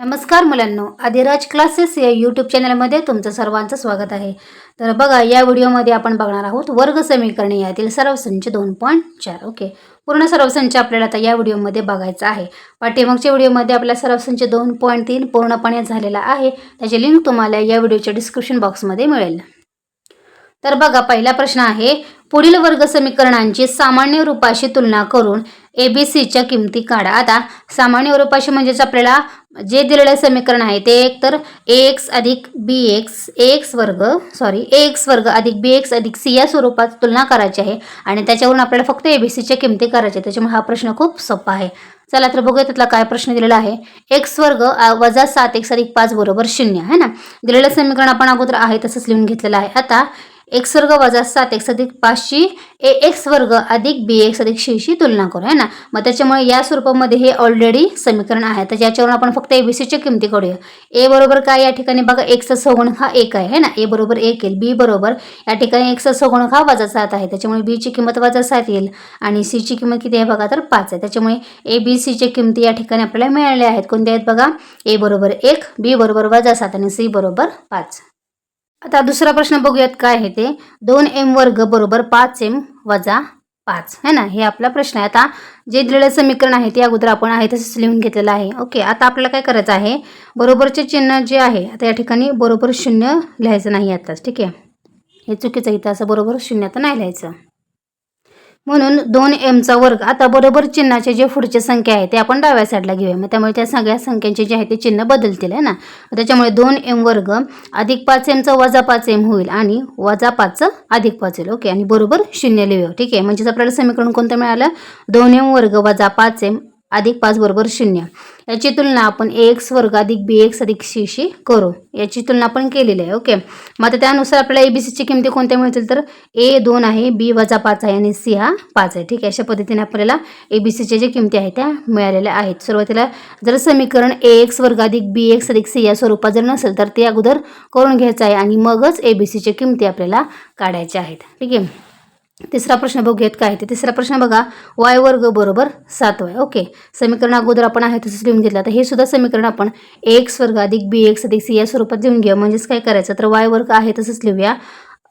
नमस्कार मुलांनो आदिराज क्लासेस या यूट्यूब चॅनलमध्ये तुमचं सर्वांचं स्वागत आहे. तर बघा या व्हिडिओमध्ये आपण बघणार आहोत वर्ग समीकरणे यातील सर्वसंच दोन पॉईंट चार ओके? पूर्ण सर्वसंच आपल्याला आता या व्हिडिओमध्ये बघायचा आहे. पाठीमागच्या व्हिडिओमध्ये आपला सर्वसंच दोन पॉईंट तीन पूर्णपणे झालेला आहे. त्याची लिंक तुम्हाला या व्हिडिओच्या डिस्क्रिप्शन बॉक्समध्ये मिळेल. तर बघा पहिला प्रश्न आहे पुढील वर्ग समीकरणांची सामान्य रूपाशी तुलना करून ए बी सीच्या किमती काढा. आता सामान्य रूपाशी म्हणजेच आपल्याला जे दिलेलं समीकरण आहे ते एक तर ए एक्स अधिक बी एक्स ए एक्स वर्ग सॉरी ए एक्स वर्ग अधिक बी एक्स अधिक सी या स्वरूपात तुलना करायची आहे. आणि त्याच्यावरून आपल्याला फक्त ए बी सीच्या किमती करायच्या त्याच्यामुळे हा प्रश्न खूप सोपा आहे. चला तर बघूया त्यातला काय प्रश्न दिलेला आहे. एक्स वर्ग वजा सात एक्स अधिक पाच बरोबर शून्य आहे ना? दिलेलं समीकरण आपण अगोदर आहे तसंच लिहून घेतलेलं आहे. आता एक्स वर्ग वजा सात एक्स अधिक पाचशी ए एक्स वर्ग अधिक बी एक्स अधिक शीशी तुलना करू आहे ना? मग त्याच्यामुळे या स्वरूपामध्ये हे ऑलरेडी समीकरण आहे. तर ज्याच्यावरून आपण फक्त ए बी सीच्या किमती काढूया. ए बरोबर काय? या ठिकाणी बघा एक्सचा सगुण हा एक आहे है ना? ए बरोबर एक येईल. बी बरोबर या ठिकाणी एक्सचा सगुण हा वजा सात आहे. त्याच्यामुळे बीची किंमत वजा सात येईल आणि सीची किंमत किती आहे बघा तर पाच आहे. त्याच्यामुळे ए बी सीची किमती या ठिकाणी आपल्याला मिळाल्या आहेत. कोणत्या आहेत बघा? ए बरोबर एक बी बरोबर वजा सात आणि सी बरोबर पाच. आता दुसरा प्रश्न बघूयात काय आहे ते. दोन एम वर्ग बरोबर पाच एम वजा पाच. है ना? हे आपला प्रश्न आहे. आता जे दिलेलं समीकरण आहे ते अगोदर आपण आहे तसंच लिहून घेतलेलं आहे. ओके आता आपल्याला काय करायचं आहे? बरोबरचे चिन्ह जे आहे आता या ठिकाणी बरोबर शून्य लिहायचं नाही आताच. ठीक आहे? हे चुकीचं इथं असं बरोबर शून्य तर नाही लिहायचं. म्हणून दोन एमचा वर्ग आता बरोबर चिन्हाचे जे पुढचे संख्या आहे ते आपण डाव्या साईडला घेऊया. मग त्यामुळे त्या सगळ्या संख्यांचे जे आहे ते चिन्ह बदलतील आहे ना? त्याच्यामुळे दोन एम वर्ग अधिक पाच एमचा वजा पाच एम होईल आणि वजा पाचचं अधिक पाच होईल. ओके आणि बरोबर शून्य लिहूया. ठीक आहे? म्हणजेच आपल्याला समीकरण कोणतं मिळालं? दोन एम वर्ग वजा पाच एम अधिक पाच बरोबर शून्य. याची तुलना आपण ए एक्स वर्ग अधिक बी एक्स अधिक सी करू. याची तुलना आपण केलेली आहे ओके? मग आता त्यानुसार आपल्याला ए बी सीची किमती कोणत्या मिळतील तर? ए दोन आहे बी वजा पाच आहे आणि सी हा पाच आहे. ठीक आहे अशा पद्धतीने आपल्याला ए बी सीच्या ज्या किमती आहेत त्या मिळालेल्या आहेत. सुरुवातीला जर समीकरण ए एक्स वर्ग अधिक बी एक्स अधिक सी या स्वरूपात जर नसेल तर ते अगोदर करून घ्यायचं आहे आणि मगच ए बी सीच्या किमती आपल्याला काढायच्या आहेत. ठीक आहे? तिसरा प्रश्न बघूयात काय ते. तिसरा प्रश्न बघा वाय वर्ग बरोबर सात वाय. ओके समीकरण अगोदर आपण आहे तसंच लिहून घेतलं. तर हे सुद्धा समीकरण आपण एक्स वर्ग अधिक बी एक्स अधिक सी या स्वरूपात लिहून घेऊ म्हणजेच काय करायचं? तर वाय वर्ग आहे तसंच लिहूया.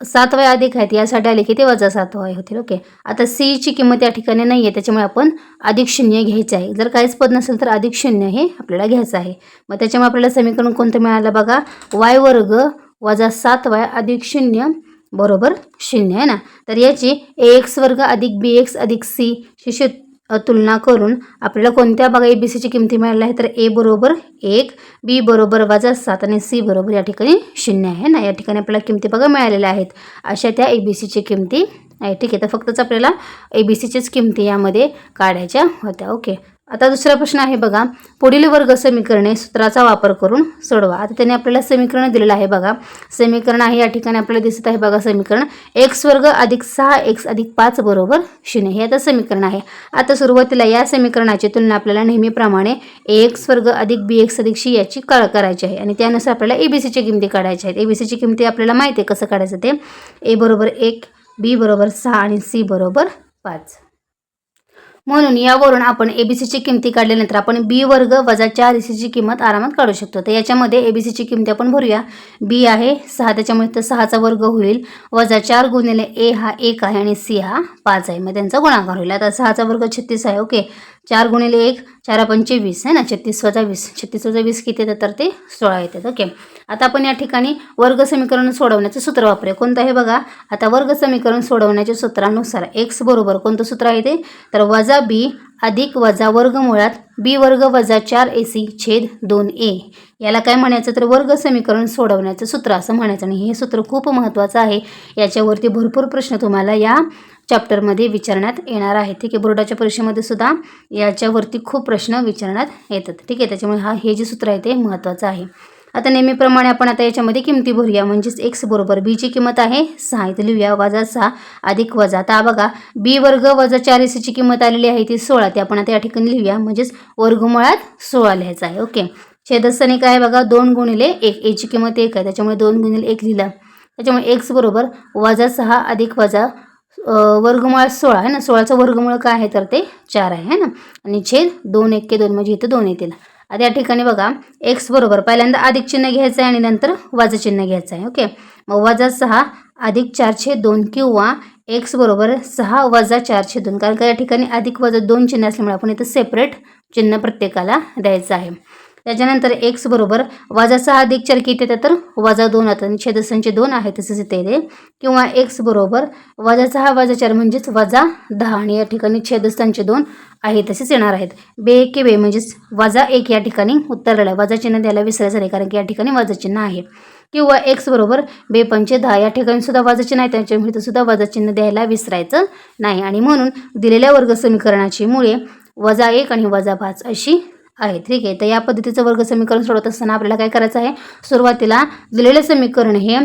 सात वाय अधिक आहेत यासाठी आले की ते वजा सात वाय होतील. ओके आता सीची किंमत या ठिकाणी नाही आहे त्याच्यामुळे आपण अधिक शून्य घ्यायचं आहे. जर काहीच पद नसेल तर अधिक शून्य हे आपल्याला घ्यायचं आहे. मग त्याच्यामुळे आपल्याला समीकरण कोणतं मिळालं बघा? वाय वर्ग वजा सात वाय अधिक शून्य बरोबर शून्य आहे ना? तर याची ए एक्स वर्ग अधिक बी एक्स अधिक सी शी तुलना करून आपल्याला कोणत्या बघा ए बी सीची किमती मिळाल्या आहे? तर ए बरोबर एक बी बरोबर वजा सात आणि सी बरोबर या ठिकाणी शून्य आहे ना? या ठिकाणी आपल्याला किमती बघा मिळालेल्या आहेत. अशा त्या ए बी सीची किमती आहे. ठीक आहे तर फक्तच आपल्याला ए बी सीचीच किमती यामध्ये काढायच्या होत्या. ओके. आता दुसरा प्रश्न आहे बघा. पुढील वर्ग समीकरणे सूत्राचा वापर करून सोडवा. आता त्याने आपल्याला समीकरण दिलेलं आहे बघा. समीकरण आहे या ठिकाणी आपल्याला दिसत आहे बघा समीकरण. एक्स वर्ग अधिक सहा एक्स अधिक पाच बरोबर शून्य. हे आता समीकरण आहे. आता सुरुवातीला या समीकरणाची तुलना आपल्याला नेहमीप्रमाणे एक्स वर्ग अधिक बी एक्स अधिक शी याची काळ करायची आहे. आणि त्यानुसार आपल्याला ए बी किमती काढायची आहेत. ए बी किमती आपल्याला माहिती आहे कसं काढायचं ते. ए बरोबर एक बी बरोबर सहा आणि सी बरोबर पाच. म्हणून यावरून आपण एबीसीची किमती काढल्यानंतर आपण बी वर्ग वजा चार सीची किंमत आरामात काढू शकतो. तर याच्यामध्ये एबीसीची किमती आपण भरूया. बी आहे सहा त्याच्यामुळे तर सहाचा वर्ग होईल. वजा चार गुणिले ए हा एक आहे आणि सी हा पाच आहे. मग त्यांचा गुणाकार होईल. आता सहाचा वर्ग छत्तीस आहे. ओके. चार गुणिले एक चार पंचे वीस आहे ना? छत्तीस वजा वीस. छत्तीस वजा वीस किती येतात तर ते सोळा येतात. ओके आता आपण या ठिकाणी वर्ग समीकरण सोडवण्याचं सूत्र वापरूया. कोणतं आहे बघा? आता वर्ग समीकरण सोडवण्याच्या सूत्रानुसार एक्स बरोबर कोणतं सूत्र आहे ते? तर वजा बी अधिक वजा वर्गमुळात बी वर्ग वजा चार ए सी छेद दोन ए याला काय म्हणायचं? तर वर्ग समीकरण सोडवण्याचं सूत्र असं म्हणायचं. आणि हे सूत्र खूप महत्त्वाचं आहे. याच्यावरती भरपूर प्रश्न तुम्हाला या चॅप्टरमध्ये विचारण्यात येणार आहे. ठीक आहे बोर्डाच्या परीक्षेमध्ये सुद्धा याच्यावरती खूप प्रश्न विचारण्यात येतात. ठीक आहे त्याच्यामुळे हा हे जे सूत्र आहे ते महत्त्वाचं आहे. आता नेहमीप्रमाणे आपण आता याच्यामध्ये किमती भरूया. म्हणजेच एक्स बरोबर बीची किंमत आहे सहा. इथं लिहूया वजा सहा अधिक वजा. आता बघा बी वर्ग वजा चार एसीची किंमत आलेली आहे ती सोळा. ती आपण आता या ठिकाणी लिहूया. म्हणजेच वर्गमुळात सोळा लिहायचं आहे. ओके. छेदस्थानी काय आहे बघा दोन गुणिले एक. एची किंमत एक आहे. त्याच्यामुळे दोन गुणिले एक लिहिलं. त्याच्यामुळे एक्स बरोबर वजा सहा अधिक वजा वर्गमूळ सोळा आहे ना? सोळाचं वर्गमूळ काय आहे? तर ते चार आहे है ना? आणि छेद दोन एक के दोन म्हणजे इथं दोन येतील. आता या ठिकाणी बघा एक्स बरोबर पहिल्यांदा अधिक चिन्ह घ्यायचं आहे आणि नंतर वाजा चिन्ह घ्यायचं आहे ओके? मग वजा सहा अधिक चारशे दोन किंवा एक्स बरोबर सहा वजा चारशे दोन. कारण का या ठिकाणी अधिक वजा दोन चिन्ह असल्यामुळे आपण इथं सेपरेट चिन्ह प्रत्येकाला द्यायचं आहे. त्याच्यानंतर एक्स बरोबर वजा सहा अधिक चार किती येतं तर वजा दोन आता छेदसंचे दोन आहे तसंच इथे येते किंवा एक्स बरोबर वजा सहा वजा चार म्हणजेच वजा दहा. आणि या ठिकाणी छेदस्थांचे दोन आहे तसेच येणार आहेत. बे के बे म्हणजेच वजा एक या ठिकाणी उत्तर आहे. वजा चिन्ह द्यायला विसरायचं नाही कारण की या ठिकाणी वजा चिन्ह आहे. किंवा एक्स बरोबर बे पंचे दहा. या ठिकाणी सुद्धा वजा चिन्ह आहे त्याच्यामुळे सुद्धा वजा चिन्ह द्यायला विसरायचं नाही. आणि म्हणून दिलेल्या वर्ग समीकरणाची मुळे वजा एक आणि वजा पाच अशी आहे. ठीक आहे. तर या पद्धतीचं वर्ग समीकरण सोडवत असताना आपल्याला काय करायचं आहे? सुरुवातीला दिलेलं समीकरण हे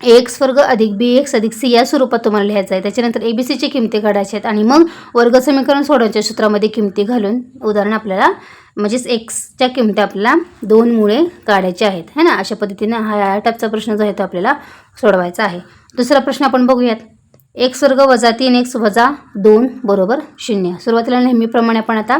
एक्स वर्ग अधिक बी एक्स अधिक सी या स्वरूपात तुम्हाला लिहायचं आहे. त्याच्यानंतर ए बी सीची किमती काढायची आहेत आणि मग वर्ग समीकरण सोडवायच्या सूत्रामध्ये किमती घालून उदाहरण आपल्याला म्हणजेच एक्सच्या किमती आपल्याला दोन मुळे काढायचे आहेत. है ना? अशा पद्धतीने हा या टाईपचा प्रश्न जो आहे तो आपल्याला सोडवायचा आहे. दुसरा प्रश्न आपण बघूयात. एक्स वर्ग वजा तीन एक्स वजा दोन बरोबर शून्य. सुरुवातीला नेहमीप्रमाणे आपण आता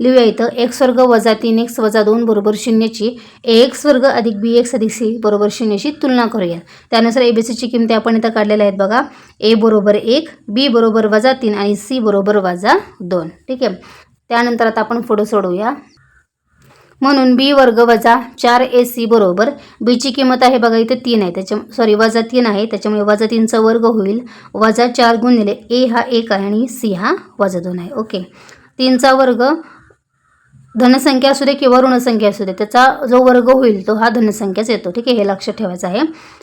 लिहूया इथं. एक्स वर्ग वजा तीन एक्स वजा दोन बरोबर शून्यची. एक्स वर्ग अधिक बी एक्स अधिक सी बरोबर शून्यची तुलना करूया. त्यानुसार ए बी सीची किमती आपण इथं काढलेल्या आहेत बघा. ए बरोबर एक बी बरोबर वजा तीन आणि सी बरोबर वजा दोन. ठीक आहे? त्यानंतर आता आपण पुढं सोडवूया म्हणून बी वर्ग वजा चार ए सी बरोबर बीची किंमत आहे बघा इथे तीन आहे. त्याच्या सॉरी वजा तीन आहे. त्याच्यामुळे वजा तीनचा वर्ग होईल. वजा चार गुणिले ए हा एक आहे आणि सी हा वजा दोन आहे. ओके तीनचा वर्ग धनसंख्या असू दे किंवा ऋणसंख्या असू दे त्याचा जो वर्ग होईल तो हा धनसंख्याच येतो. ठीक आहे? हे लक्षात ठेवायचं आहे.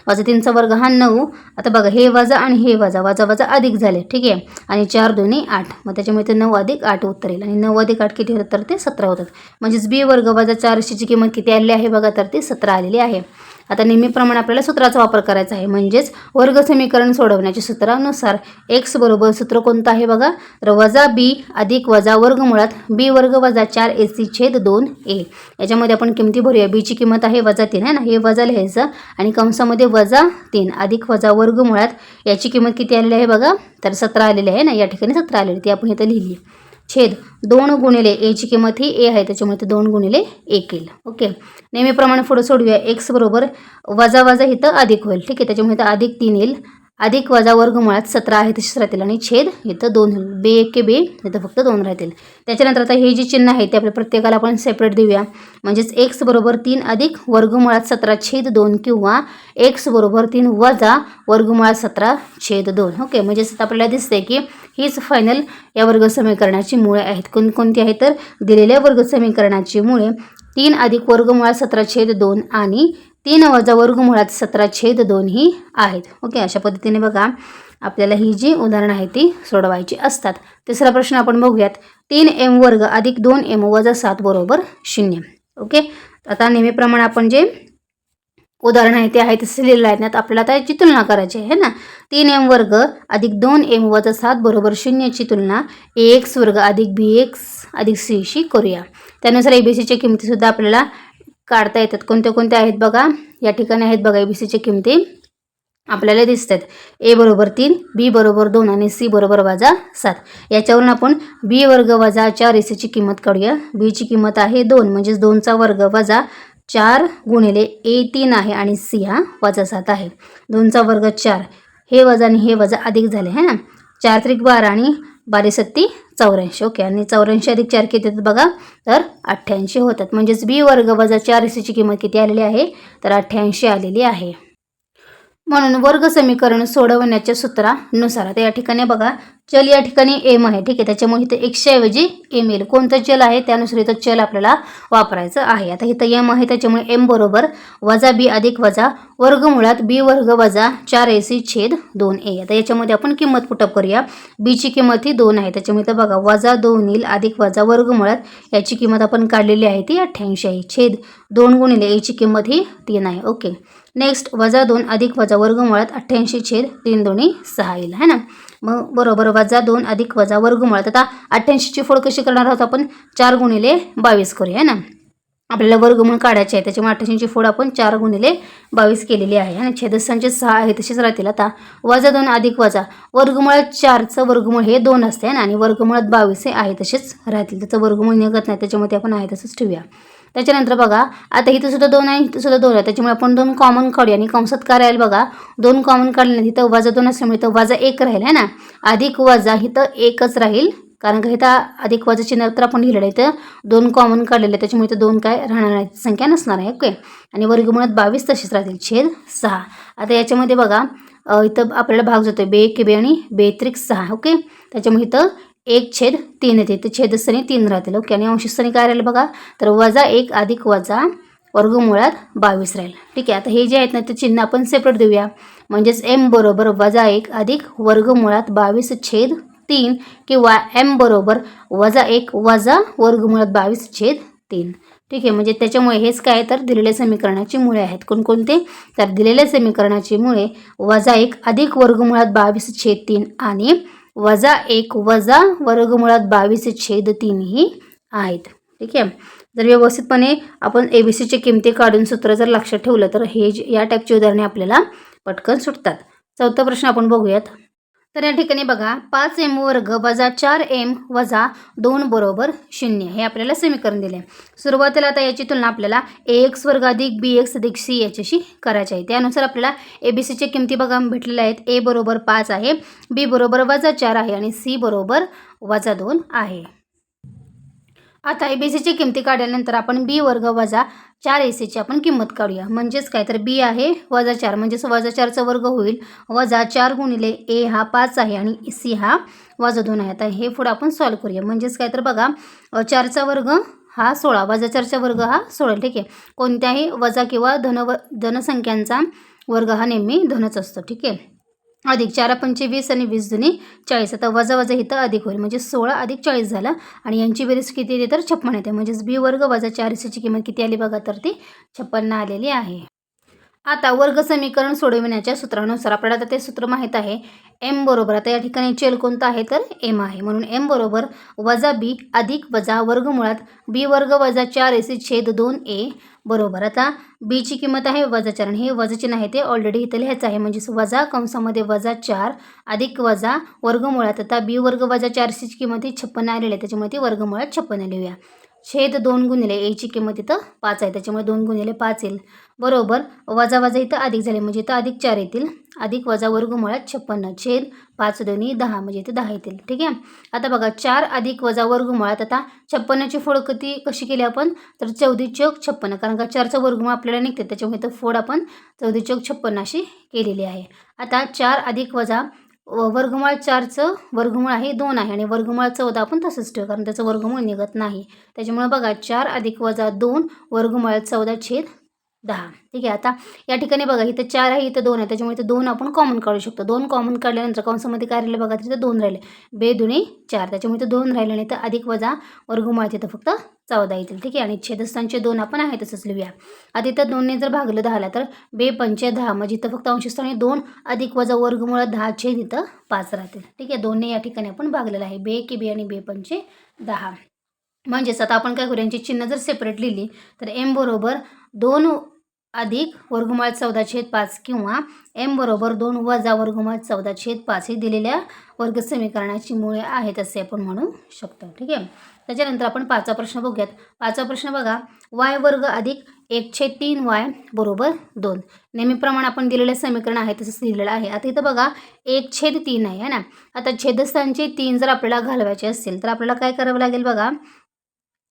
वजा तीनचा वर्ग हा नऊ. आता बघा हे वजा आणि हे वजा वजा वजा अधिक झाले. ठीक आहे? आणि चार दोन्ही आठ. मग त्याच्यामुळे ते नऊ अधिक आठ उत्तर येईल. आणि नऊ अधिक आठ किती होतात? तर ते सतरा होतात. म्हणजेच बी वर्ग वजा चारशेची किंमत किती आलेली आहे? बघा तर ती सतरा आलेली आहे. आता नेहमीप्रमाणे आपल्याला सूत्राचा वापर करायचा आहे. म्हणजेच वर्ग समीकरण सोडवण्याच्या सूत्रानुसार एक्स बरोबर सूत्र कोणतं आहे बघा? तर वजा बी अधिक वजा वर्गमुळात बी वर्ग वजा चार ए सी छेद दोन ए याच्यामध्ये आपण किमती भरूया. बीची किंमत आहे वजा तीन आहे ना? हे वजा लिहायचं. आणि कंसामध्ये वजा तीन अधिक वजा वर्गमुळात याची किंमत किती आलेली आहे बघा? तर सतरा आलेली आहे ना? या ठिकाणी सतरा आलेली ती आपण इथं लिहिली छेद दोन गुणिले एची किंमत ही ए आहे त्याच्यामुळे ते दोन गुणिले एक येईल. ओके नेहमीप्रमाणे पुढे सोडूया. एक्स बरोबर वजा वजा इथं अधिक होईल. ठीक आहे त्याच्यामुळे तर अधिक तीन येईल. अधिक वजा वर्गमुळात सतरा आहे तसेच राहतील. आणि छेद इथं दोन होईल. बे एक के बे इथं फक्त दोन राहतील. त्याच्यानंतर आता हे जे चिन्ह आहे ते आपल्या प्रत्येकाला आपण सेपरेट देऊया. म्हणजेच एक्स बरोबर तीन अधिक वर्गमुळात सतरा छेद दोन किंवा एक्स बरोबर तीन वजा वर्गमुळात सतरा छेद दोन. ओके म्हणजेच आता आपल्याला दिसते की हीच फायनल या वर्ग समीकरणाची मुळे आहेत. कोणकोणती आहेत तर दिलेल्या वर्ग समीकरणाची मुळे तीन अधिक वर्गमुळात सतरा छेद दोन आणि तीन वजा वर्गमुळात सतरा छेद दोन ही आहेत. ओके अशा पद्धतीने बघा आपल्याला ही जी उदाहरणं आहेत ती सोडवायची असतात. तिसरा प्रश्न आपण बघूयात. तीन एम वर्ग अधिक दोन एम वजा सात बरोबर शून्य. ओके आता नेहमीप्रमाणे आपण जे उदाहरण आहे ते आहे तसे लिहिलं आहे ना आपल्याला आता याची तुलना करायची आहे ना? तीन एम वर्ग अधिक दोन एम वजा सात बरोबर शून्यची तुलना ए एक्स वर्ग अधिक बी एक्स अधिक सीशी करूया. त्यानुसार ए बी सीच्या किमतीसुद्धा आपल्याला काढता येतात. कोणत्या कोणत्या आहेत बघा. या ठिकाणी आहेत बघा ए बी सीच्या किमती. आपल्याला दिसतात. ए बरोबर तीन बी बरोबर दोन आणि सी बरोबर वजा सात. याच्यावरून आपण बी वर्ग वजा चार ए सीची किंमत काढूया. बीची किंमत आहे दोन म्हणजेच दोनचा वर्ग वजा चार गुणिले ए तीन आहे आणि सी हा वजा सात आहे. दोनचा वर्ग चार हे वजा आणि हे वजा अधिक झाले है ना? चार त्रिक बारा आणि बारी सत्ती चौऱ्याऐंशी ओके. आणि चौऱ्याऐंशी अधिक चार किती येतात बघा? तर अठ्ठ्याऐंशी होतात. म्हणजेच बी वर्ग वजा चार सीची किंमत किती आलेली आहे? तर अठ्ठ्याऐंशी आलेली आहे. म्हणून वर्ग समीकरण सोडवण्याच्या सूत्रानुसार आता या ठिकाणी बघा चल या ठिकाणी एम आहे. ठीक आहे त्याच्यामुळे इथं एकशेऐवजी एम येईल. कोणतं चल आहे? त्यानुसार इथं चल आपल्याला वापरायचं आहे. आता इथं एम आहे त्याच्यामुळे एम बरोबर वजा बी अधिक वजा वर्गमुळात बी वर्ग वजा चार ए सी छेद दोन ए आता याच्यामध्ये आपण किंमत पुटअप करूया. बीची किंमत ही दोन आहे. त्याच्यामुळे इथं बघा वजा दोन येईल अधिक वजा वर्गमुळात याची किंमत आपण काढलेली आहे ती अठ्ठ्याऐंशी आहे. छेद दोन गुणिले एची किंमत ही तीन आहे. ओके. नेक्स्ट वजा दोन अधिक वजा वर्गमुळात अठ्ठ्याऐंशी छेद तीन दोन्ही सहा येईल. है ना? मग बरोबर वजा दोन अधिक वजा वर्गमुळात आता अठ्ठ्याऐंशीची फोड कशी करणार आहोत आपण? चार गुणिले बावीस करूया ना? आपल्याला वर्गमूळ काढायचे आहे त्याच्यामुळे अठ्ठ्याऐंशीची फोड आपण चार गुणिले बावीस केलेली आहे. आणि छेदस्थांचे सहा आहे तसेच राहतील आता वजा दोन अधिक वजा. वर्गमुळात चारचं वर्गमूळ हे दोन असते ना? आणि वर्गमुळात बावीस हे आहे तसेच राहतील. त्याचं वर्गमूळ निघत नाही त्याच्यामध्ये आपण आहे तसंच ठेवूया. त्याच्यानंतर बघा आता इथं सुद्धा दोन आहे इथं सुद्धा दोन आहे. त्याच्यामुळे आपण दोन कॉमन काढूया. आणि कंसात काय राहील बघा दोन कॉमन काढल्यानंतर इथं वजा दोन असल्यामुळे इथं वजा एक राहील आहे ना? अधिक वजा इथं एकच राहील. कारण का इथं अधिक वजा चिन्ह तर आपण लिहिलेलं आहे इथं. दोन कॉमन काढलेलं आहे, त्याच्यामुळे इथं दोन काय राहणार नाही. संख्या नसणार आहे ओके? आणि वर्गमुळात बावीस तशीच राहतील. छेद सहा. आता याच्यामध्ये बघा इथं आपल्याला भाग जातो बे के बे आणि बेत्रिक सहा ओके? त्याच्यामुळे इथं एक छेद तीन येते. ते छेदस्थानी तीन राहतील ओके आणि अंशस्थानी काय राहील बघा? तर वजा एक अधिक वजा वर्गमुळात बावीस राहील. ठीक आहे. आता हे जे आहेत ना ते चिन्ह आपण सेपरेट देऊया. म्हणजेच एम बरोबर वजा एक अधिक वर्गमुळात बावीस छेद तीन किंवा एम बरोबर वजा एक वजा वर्गमुळात बावीस छेद तीन. ठीक आहे. म्हणजे त्याच्यामुळे हेच काय तर दिलेल्या समीकरणाची मुळे आहेत. कोणकोणते? तर दिलेल्या समीकरणाची मुळे वजा एक अधिक वर्गमुळात बावीस छेद तीन आणि वजा एक वजा वर्गमुळात बावीस छेद तीन ही आहेत. ठीक आहे? जर व्यवस्थितपणे आपण ए बी सीची किमती काढून सूत्र जर लक्षात ठेवलं तर हे जे- या टाईपची उदाहरणे आपल्याला पटकन सुटतात. चौथा प्रश्न आपण बघूयात. तर या ठिकाणी बघा पाच एम वर्ग वजा चार एम वजा दोन बरोबर शून्य हे आपल्याला समीकरण दिले सुरुवातीला आता याची तुलना आपल्याला ए एक्स वर्ग अधिक बी एक्स अधिक सी याच्याशी करायची आहे. त्यानुसार आपल्याला ए बी सीच्या किमती बघा भेटलेल्या आहेत. ए बरोबर पाच आहे बी बरोबर वजा चार आहे आणि सी बरोबर वजा दोन आहे. आता ए बी सीची किमती काढल्यानंतर आपण बी वर्ग वजा चार ए सीची आपण किंमत काढूया. म्हणजेच काय? तर बी आहे वजा चार. म्हणजेच वजा चारचा वर्ग होईल. वजा चार गुणिले ए हा पाच आहे आणि सी हा वजा दोन आहे. आता हे पुढं आपण सॉल्व करूया. म्हणजेच काय? तर बघा चारचा वर्ग हा सोळा. वजा चारचा वर्ग हा सोळा. ठीक आहे? कोणत्याही वजा किंवा धन व धनसंख्यांचा वर्ग हा नेहमी धनच असतो. ठीक आहे? अधिक चार पंचे वीस आणि वीस जुनी चाळीस. आता वजा वजा इथं अधिक होईल म्हणजे सोळा अधिक चाळीस झाला आणि यांची बेरीज किती येते तर छप्पन येते. म्हणजेच बी वर्ग वजा चारशेची किंमत किती आली बघा तर ती छप्पन्न आलेली आहे. आता वर्ग समीकरण सोडविण्याच्या सूत्रानुसार आपल्याला आता ते सूत्र माहीत आहे. एम बरोबर आता या ठिकाणी चेल कोणतं आहे? तर एम आहे. म्हणून एम बरोबर वजा बी अधिक वजा वर्गमुळात बी वर्ग वजा चार एसी छेद दोन ए बरोबर. आता बीची किंमत आहे वजा चार आणि हे वजा चिन्ह आहे ते ऑलरेडी इथं लिहायचं आहे. म्हणजेच वजा कंसामध्ये वजा चार अधिक वजा वर्गमुळात आता बी वर्ग वजा चारशेची किंमत ही छप्पन्न आलेली आहे. त्याच्यामुळे ती वर्गमुळात छप्पन्न लिहूया. छेद दोन गुणिले एची किंमत इथं पाच आहे. त्याच्यामुळे दोन गुणिले पाच येईल. बरोबर वजा वजा इथं अधिक झाले. म्हणजे इथं अधिक चार येतील. अधिक वजा वर्गमुळात छप्पन्न. छेद पाच दोन्ही दहा. म्हणजे इथे दहा येतील. ठीक आहे? आता बघा चार अधिक वजा वर्गमुळात आता छप्पन्नची फोड किती कशी केली आपण? तर चौदी चौक छप्पन्न. कारण का चारचा वर्गमुळ आपल्याला निघते. त्याच्यामुळे इथं फोड आपण चौदी चौक छप्पन्न अशी केलेली आहे. आता चार अधिक वजा वर्गमूळ चारचं वर्गमूळ आहे दोन आहे. आणि वर्गमूळ चौदा आपण तसंच ठेवू कारण त्याचं वर्गमूळ निघत नाही. त्याच्यामुळे बघा चार अधिक वजा दोन वर्गमूळ चौदा छेद दहा. ठीक आहे आता या ठिकाणी बघा इथं चार आहे इथं दोन आहे. त्याच्यामुळे इथं दोन आपण कॉमन काढू शकतो. दोन कॉमन काढल्यानंतर कंसामध्ये काय राहिलं बघा तिथं दोन राहिले. बे दुणे चार. त्याच्यामुळे इथं दोन राहिले नाही तर अधिक वजा वर्गमूळ तिथं फक्त चौदा येतील. ठीक आहे आणि छेदस्थानचे दोन आपण आहे तसंच लिहूया. आता इथं दोनने जर भागलं दहाला तर बे पंचे दहा. म्हणजे इथं फक्त अंशस्थानी दोन अधिक वजा वर्गमूळ दहा छेद इथं पाच राहतील. ठीक आहे दोनने या ठिकाणी आपण भागलेलं आहे. बे की बे आणि बे पंचे दहा. म्हणजेच आता आपण काय करू यांची चिन्ह जर सेपरेट लिहिली तर एम बरोबर दोन अधिक वर्गमुळात चौदा छेद पाच किंवा एम बरोबर दोन वजा वर्गमुळात चौदा छेद पाच हे दिलेल्या वर्ग समीकरणाची मुळे आहेत असे आपण म्हणू शकतो. ठीक आहे? त्याच्यानंतर आपण पाचवा प्रश्न बघूयात. पाचवा प्रश्न बघा. वाय वर्ग अधिक एक छेद तीन वाय बरोबर दोन. नेहमीप्रमाणे आपण दिलेलं समीकरण आहे तसंच लिहिलेलं आहे. आता इथं बघा एक छेद तीन आहे ना? आता छेदस्थानचे तीन जर आपल्याला घालवायचे असतील तर आपल्याला काय करावं लागेल बघा?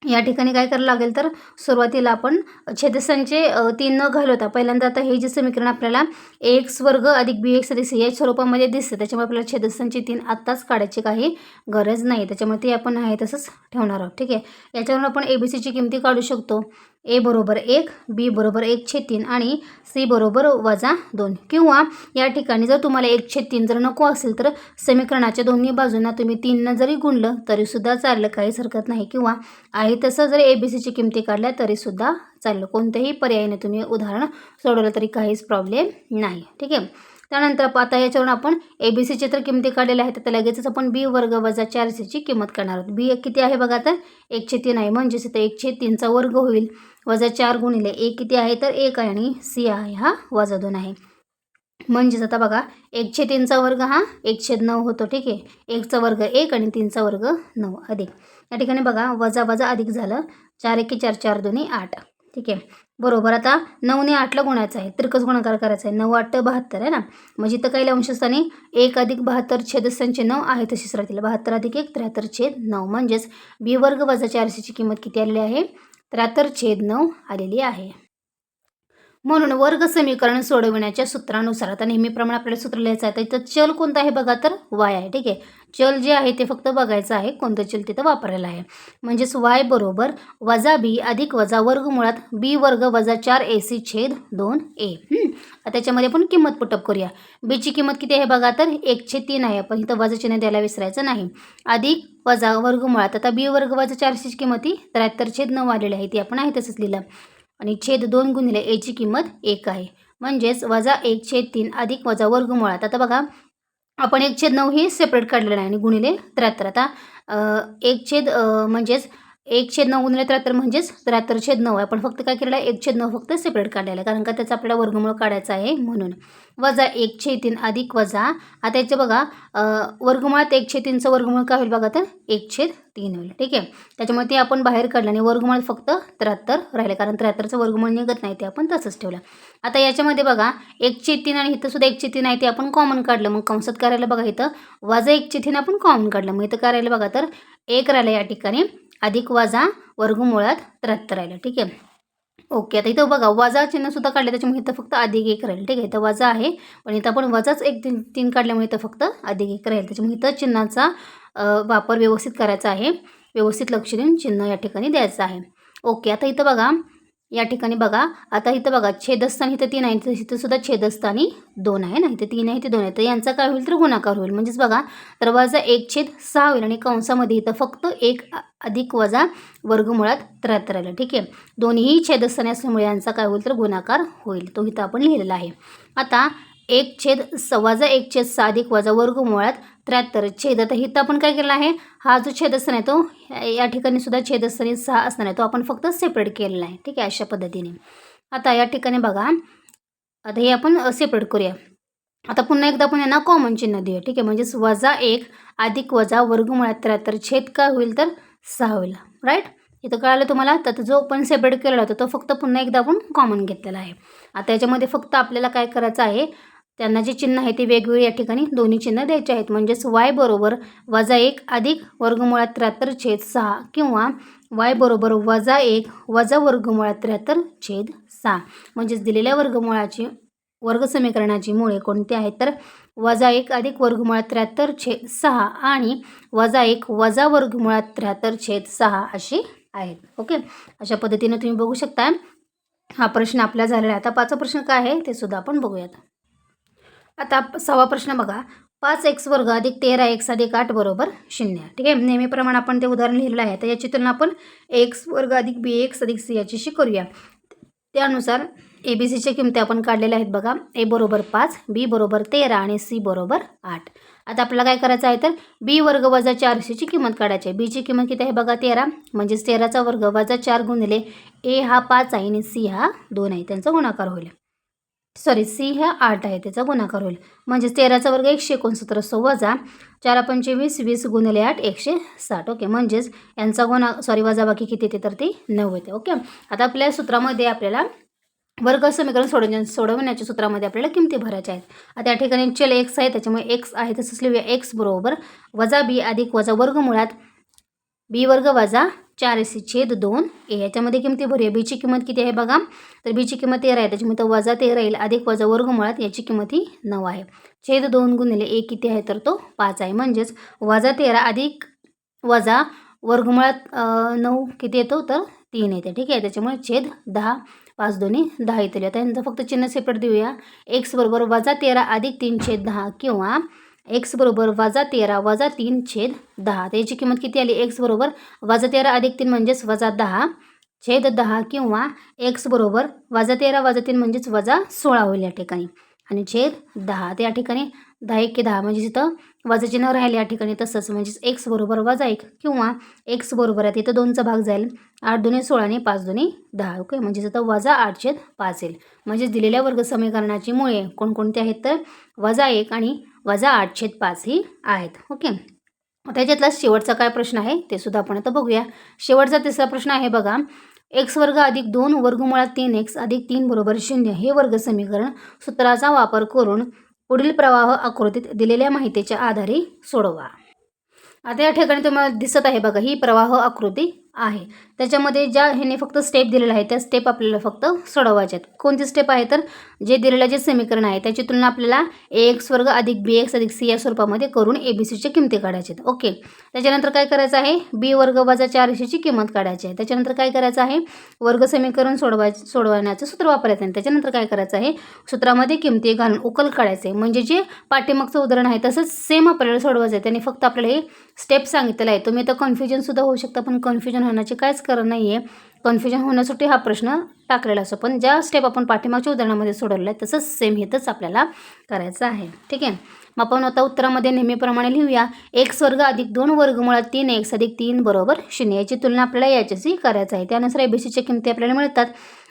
या ठिकाणी काय करायला लागेल तर सुरुवातीला आपण छेदसंचे तीन न घालवता पहिल्यांदा आता हे जे समीकरण आपल्याला एक्स वर्ग अधिक बी एक्स अधिक सी या स्वरूपामध्ये दिसतं. त्याच्यामुळे आपल्याला छेदसंचे तीन आत्ताच काढायची काही गरज नाही. त्याच्यामुळे ते आपण आहे तसंच ठेवणार आहोत. ठीक आहे? याच्यावरून आपण ए बी सीची किमती काढू शकतो. ए बरोबर एक बी बरोबर एक छे तीन आणि सी बरोबर वजा दोन. किंवा या ठिकाणी जर तुम्हाला एक छे तीन जर नको असेल तर समीकरणाच्या दोन्ही बाजूंना तुम्ही तीननं जरी गुणलं तरीसुद्धा चाललं काहीच हरकत नाही. किंवा आहे तसं जर ए बी सीची किमती काढल्या तरीसुद्धा चाललं. कोणत्याही पर्यायाने तुम्ही उदाहरण सोडवलं तरी काहीच प्रॉब्लेम नाही. ठीक आहे? त्यानंतर आता याच्यावरून आपण ए बी सीचे तर किमती काढलेल्या आहेत तर लगेचच आपण बी वर्ग वजा चार सीची किंमत काढणार आहोत. बी किती आहे बघा तर? एकशे तीन आहे. म्हणजेच इथं एकशे तीनचा वर्ग होईल. वजा चार गुणिले एक किती आहे? तर एक आहे आणि सी आहे हा वजा दोन आहे. म्हणजेच आता बघा एकशे तीनचा वर्ग हा एकशे नऊ होतो ठीक आहे? एकचा वर्ग एक आणि तीनचा वर्ग नऊ अधिक. या ठिकाणी बघा वजा वजा अधिक झालं चार एके चार चार दोन्ही आठ. ठीक आहे? बरोबर आता नऊने आठला गुणायचं आहे त्रिकस गुणाकार करायचा आहे नऊ आठ बहात्तर आहे ना? म्हणजे इथं काही अंशस्थानी एक अधिक बहात्तर छेदस्थांचे नऊ आहे तशीच राहतील बहात्तर अधिक एक त्र्याहत्तर छेद नऊ. म्हणजेच बी वर्ग वजा चारशेची किंमत किती आलेली आहे? त्र्याहत्तर छेद नऊ आलेली आहे. म्हणून वर्ग समीकरण सोडविण्याच्या सूत्रानुसार. आता नेहमीप्रमाणे आपल्याला सूत्र लिहायचं आहे तर इथं चल कोणतं आहे बघा तर वाय आहे ठीक आहे? चल जे आहे ते फक्त बघायचं आहे कोणतं चल तिथं वापरलेलं आहे. म्हणजेच वाय बरोबर वजा बी अधिक वजा वर्ग मुळात बी वर्ग वजा चार ए सी छेद दोन ए. त्याच्यामध्ये आपण किंमत पुटअप करूया. बीची किंमत किती आहे बघा तर एक छेद तीन आहे. आपण इथं वजा चिन्ह द्यायला विसरायचं नाही. अधिक वजा वर्ग मुळात आता बी वर्ग वजा चारशेची किंमत ही त्र्याहत्तर छेद नऊ आलेली आहे ती आपण आहे तसंच लिहिलं. आणि छेद दोन गुणिले एची किंमत एक आहे. म्हणजेच वजा एक छेद तीन अधिक वजा वर्गमुळात आता बघा आपण एक छेद नऊ हे सेपरेट काढलेलं आहे आणि गुणिले त्र्याहत्तर. आता एक छेद म्हणजेच एक छेद नऊ गुणिले त्र्याहत्तर म्हणजेच त्र्याहत्तर छेद नऊ आहे. आपण फक्त काय केलेलं आहे? एक छेद नऊ फक्त सेपरेट काढलेलं आहे. कारण का त्याचा आपल्याला वर्गमूळ काढायचा आहे म्हणून. वजा एक छेद तीन अधिक वजा आता याचं बघा वर्गमुळात एक छेद तीनचं वर्गमूळ काय होईल बघा तर? एक छेद तीन होईल. ठीक आहे? त्याच्यामुळे ते आपण बाहेर काढलं आणि वर्गमुळात फक्त त्र्याहत्तर राहिले. कारण त्र्याहत्तरचं वर्गमूळ निघत नाही ते आपण तसंच ठेवलं. आता याच्यामध्ये बघा एक छेद तीन आणि इथं सुद्धा एक छेद तीन आहे ते आपण कॉमन काढलं. मग कंसात करायला बघा इथं? वजा एक छेद तीन आपण कॉमन काढलं. मग इथं करायला बघा तर? एक राहिलं या ठिकाणी. अधिक वजा वर्गमुळात त्र्याहत्तर राहिलं ठीक आहे? ओके आता इथं बघा वजा चिन्ह सुद्धा काढले त्याच्यामुळे इथं फक्त अधिक एक राहील ठीक आहे? इथं वजा आहे पण इथं आपण वजाच एक तीन तीन काढल्यामुळे इथं फक्त अधिक एक राहील. त्याच्यामुळे इथं चिन्हाचा वापर व्यवस्थित करायचा आहे. व्यवस्थित लक्ष देऊन चिन्ह या ठिकाणी द्यायचं आहे. ओके आता इथं बघा या ठिकाणी बघा आता इथं बघा छेदस्थानी इथं तीन आहे इथं सुद्धा छेदस्थानी दोन आहे ना इथं तीन आहे ते दोन आहे. तर यांचा काय होईल तर गुणाकार होईल. म्हणजेच बघा तर वजा एक छेद सहा होईल आणि कंसामध्ये इथं फक्त एक अधिक वजा वर्गमुळात त्र्याहत्तर आलं ठीक आहे? दोन्ही छेदस्थानी असल्यामुळे यांचा काय होईल तर गुणाकार होईल. तो इथं आपण लिहिलेला आहे. आता एक छेद सवाजा एक छेद सहा अधिक वजा वर्गमुळात त्र्याहत्तर. छेद आता इथं आपण काय केलं आहे? हा जो छेदस्थान आहे तो या ठिकाणी सुद्धा छेदस्थानी सहा असणार आहे. तो आपण फक्त सेपरेट केलेला आहे. ठीक आहे? अशा पद्धतीने. आता या ठिकाणी बघा. आता हे आपण सेपरेट करूया. आता पुन्हा एकदा आपण यांना कॉमन चिन्ह देऊया. ठीक आहे? म्हणजेच वजा एक अधिक वजा वर्गमुळात त्र्याहत्तर. छेद काय होईल तर सहा होईल. राईट इथं कळालं तुम्हाला? तर जो पण सेपरेट केलेला होता तो फक्त पुन्हा एकदा आपण कॉमन घेतलेला आहे. आता याच्यामध्ये फक्त आपल्याला काय करायचं आहे? त्यांना जे चिन्ह आहे ते वेगवेगळे या ठिकाणी दोन्ही चिन्ह द्यायचे आहेत. म्हणजेच वाय बरोबर वजा एक अधिक वर्गमुळात त्र्याहत्तर छेद सहा किंवा वाय बरोबर वजा एक वजा वर्गमुळात त्र्याहत्तर छेद सहा. म्हणजेच दिलेल्या वर्गमुळाची वर्ग समीकरणाची मुळे कोणती आहेत? तर वजा एक अधिक वर्गमुळात त्र्याहत्तर छेद सहा आणि वजा एक वजा वर्गमुळात त्र्याहत्तर छेद सहा अशी आहेत. ओके? अशा पद्धतीने तुम्ही बघू शकता. हा प्रश्न आपला झालेला आहे. आता पाचवा प्रश्न काय आहे ते सुद्धा आपण बघूयात. आता सहावा प्रश्न बघा. पाच एक्स वर्ग अधिक तेरा एक्स अधिक आठ बरोबर शून्य. ठीक आहे? नेहमीप्रमाणे आपण ते उदाहरण लिहिलेलं आहे. तर याची तुलना आपण एक्स वर्ग अधिक बी एक्स अधिक सी याच्याशी करूया. त्यानुसार ए बी सीच्या किमती आपण काढलेल्या आहेत बघा. ए बरोबर पाच बी बरोबर तेरा आणि सी बरोबर आठ. आता आपल्याला काय करायचं आहे तर बी वर्ग वजा चारशेची किंमत काढायची आहे. बीची किंमत किती आहे बघा? तेरा. म्हणजेच तेराचा वर्ग वजा चार गुणिले ए हा पाच आहे आणि सी हा दोन आहे. त्यांचा गुणाकार होईल. सॉरी सी हा आठ आहे त्याचा गुणाकार होईल. म्हणजेच तेराचा वर्ग एकशे एकोणसत्तर असतो वजा चार पंचवीस वीस गुणिले आठ एकशे साठ. ओके म्हणजेच यांचा गुणा सॉरी वजाबाकी किती येते तर ती नऊ येते. ओके आता आपल्या सूत्रामध्ये आपल्याला वर्ग समीकरण सोडवण्या सोडवण्याच्या सूत्रामध्ये आपल्याला किमती भरायच्या आहेत. आता या ठिकाणी चल एक्स आहे त्याच्यामुळे एक्स आहे तसंच लिहूया एक्स बरोबर. वजा बी अधिक वजा वर्ग मुळात बी वर्ग वजा चार छेद दोन. ए याच्यामध्ये किमती भरूया बीची किंमत किती आहे बघा? तर बीची किंमत तेरा आहे. त्याच्यामुळे तर वजा तेरा येईल. अधिक वजा वर्गमुळात याची किंमत ही नऊ आहे. छेद दोन गुणिले ए किती आहे? तर तो पाच आहे. म्हणजेच वजा तेरा अधिक वजा वर्गमुळात नऊ किती येतो? तर तीन येते. ठीक आहे? त्याच्यामुळे छेद दहा पाच दोन्ही दहा येतील. आता यांचं फक्त चिन्ह सेपरेट देऊया. एक्स बरोबर वजा तेरा अधिक तीन छेद दहा किंवा एक्स बरोबर वजा तेरा वजा तीन छेद दहा. त्याची किंमत किती आली? एक्स बरोबर वजा तेरा अधिक तीन म्हणजेच वजा दहा. छेद दहा किंवा एक्स बरोबर वजा तेरा वजा तीन म्हणजेच वजा सोळा होईल या ठिकाणी. आणि छेद दहा. ते या ठिकाणी दहा एक दहा म्हणजे तिथं वजा चिन्ह राहिले या ठिकाणी तसंच म्हणजेच एक्स बरोबर वजा एक किंवा एक्स बरोबर आहे तिथं दोनचा भाग जाईल. आठ दोन्ही सोळा आणि पाच दोन्ही दहा. ओके? म्हणजे तिथं वजा आठ छेद पाच येईल. म्हणजेच दिलेल्या वर्ग समीकरणाची मुळे कोणकोणती आहेत तर? वजा एक आणि वजा आठ छेद पाच ही आहेत. ओके. त्याच्यातला शेवटचा काय प्रश्न आहे ते सुद्धा आपण आता बघूया. शेवटचा तिसरा प्रश्न आहे बघा एक्स वर्ग अधिक दोन वर्गमुळात तीन एक्स अधिक तीन बरोबर शून्य हे वर्ग समीकरण सूत्राचा वापर करून पुढील प्रवाह आकृतीत दिलेल्या माहितीच्या आधारे सोडवा. आता या ठिकाणी तुम्हाला दिसत आहे बघा ही प्रवाह आकृती आहे. त्याच्यामध्ये ज्या ह्याने फक्त स्टेप दिलेला आहे त्या स्टेप आपल्याला फक्त सोडवायच्या आहेत कोणती स्टेप आहे तर जे दिलेलं जे समीकरण आहे त्याची तुलना आपल्याला ए एक्स वर्ग अधिक बी एक्स अधिक सी या स्वरूपामध्ये करून ए बी सीच्या किमती काढायच्या आहेत ओके. त्याच्यानंतर काय करायचं आहे? बी वर्ग वजा चार ची किंमत काढायची आहे. त्याच्यानंतर काय करायचं आहे? वर्ग समीकरण सोडवाय सोडवण्याचं सूत्र वापरायचं आहे. त्याच्यानंतर काय करायचं आहे? सूत्रामध्ये किमती घालून उकल काढायचे आहे. म्हणजे जे पाठीमागचं उदाहरण आहे तसंच सेम आपल्याला सोडवायचं आहे. त्याने फक्त आपल्याला हे स्टेप सांगितलेला आहे. तुम्ही तर कन्फ्युजनसुद्धा होऊ शकता पण कन्फ्युजन होण्याचे काहीच कारण नाही आहे कन्फ्युजन होण्यासाठी हा प्रश्न टाकलेला असतो. पण ज्या स्टेप आपण पाठीमागच्या उदाहरणामध्ये सोडवलं आहे तसंच सेम हेतच आपल्याला करायचं आहे. ठीक आहे? मग आपण आता उत्तरामध्ये नेहमीप्रमाणे लिहूया. एक वर्ग अधिक दोन वर्गमुळात तीन एक्स अधिक तीन बरोबर शून्य. याची तुलना आपल्याला याच्याशी करायचं आहे. त्यानुसार ए बी सीच्या किमती आपल्याला मिळतात.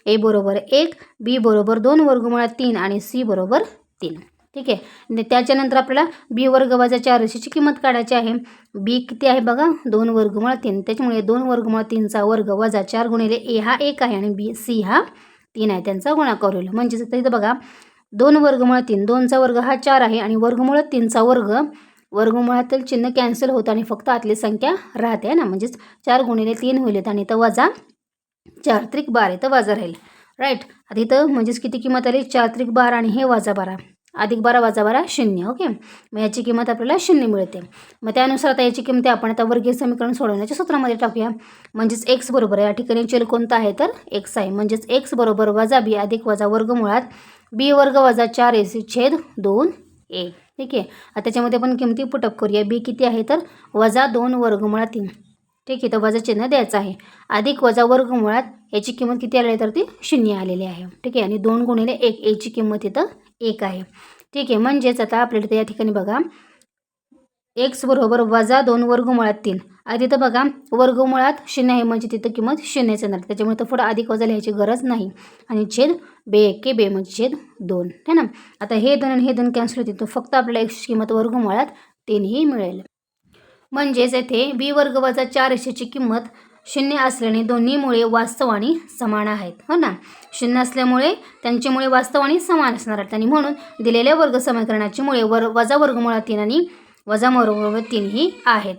ए बरोबर एक बी बरोबर दोन वर्गमुळात तीन आणि सी बरोबर तीन. ठीक आहे. त्याच्यानंतर आपल्याला बी वर्ग वजा चार राशीची किंमत काढायची आहे. बी किती आहे बघा? दोन वर्गमुळा तीन. त्याच्यामुळे दोन वर्गमुळा तीनचा वर्ग वजा चार गुणिले ए हा एक आहे आणि बी सी हा तीन आहे. त्यांचा गुणाकार होईल. म्हणजेच आता इथं बघा दोन वर्गमुळा तीन. दोनचा वर्ग हा चार आहे आणि वर्गमुळा तीनचा वर्ग वर्गमुळातील चिन्ह कॅन्सल होतं आणि फक्त आतली संख्या राहते ना? म्हणजेच चार गुणिले तीन होईल आणि इथं वजा चार त्रिक बारा इथं वजा राहील. राईट आता इथं म्हणजेच किती किंमत आली? चार त्रिक बारा आणि हे वजा बारा. अधिक बारा वाजा बारा शून्य ओके? मग याची किंमत आपल्याला शून्य मिळते. मग त्यानुसार आता याची किंमत आपण आता वर्गीय समीकरण सोडवण्याच्या सूत्रामध्ये टाकूया. म्हणजेच एक्स बरोबर या ठिकाणी चल कोणता आहे तर एक्स आहे. म्हणजेच एक्स बरोबर वजा बी अधिक वजा वर्गमुळात बी वर्ग वजा चार एसी छेद दोन ए ठीक आहे? त्याच्यामध्ये आपण किमती पुटअप करूया. बी किती आहे तर वजा दोन वर्गमुळात तीन. ठीक आहे तर वजा चिन्ह द्यायचं आहे. अधिक वजा वर्गमुळात याची किंमत किती आली आहे तर ती शून्य आलेली आहे. ठीक आहे आणि दोन गुणिले एक एची किंमत इथं एक आहे. ठीक आहे म्हणजेच आता आपल्याला इथं या ठिकाणी बघा. एक्स बरोबर वजा दोन वर्गमुळात तीन. आणि तिथं बघा वर्गमुळात शून्य आहे म्हणजे तिथं किंमत शून्यच येणार. त्याच्यामुळे तर पुढं अधिक वजा लिहायची गरज नाही. आणि छेद बे एके बे म्हणजे छेद दोन. है ना? आता हे दोन आणि हे दोन कॅन्सल होते तर फक्त आपल्याला एक्सची किंमत वर्गमुळात तीनही मिळेल. म्हणजेच येथे बी वर्ग वजा चार रेषेची किंमत शून्य असल्याने दोन्हीमुळे वास्तव आणि समान आहेत हो ना? शून्य असल्यामुळे त्यांच्यामुळे मुळे वास्तव आणि समान असणार आहेत. आणि म्हणून दिलेल्या वर्ग समीकरणाची मुळे वर वजा वर्गमुळा तीन आणि वजा वर्गमुळा तीन ही आहेत.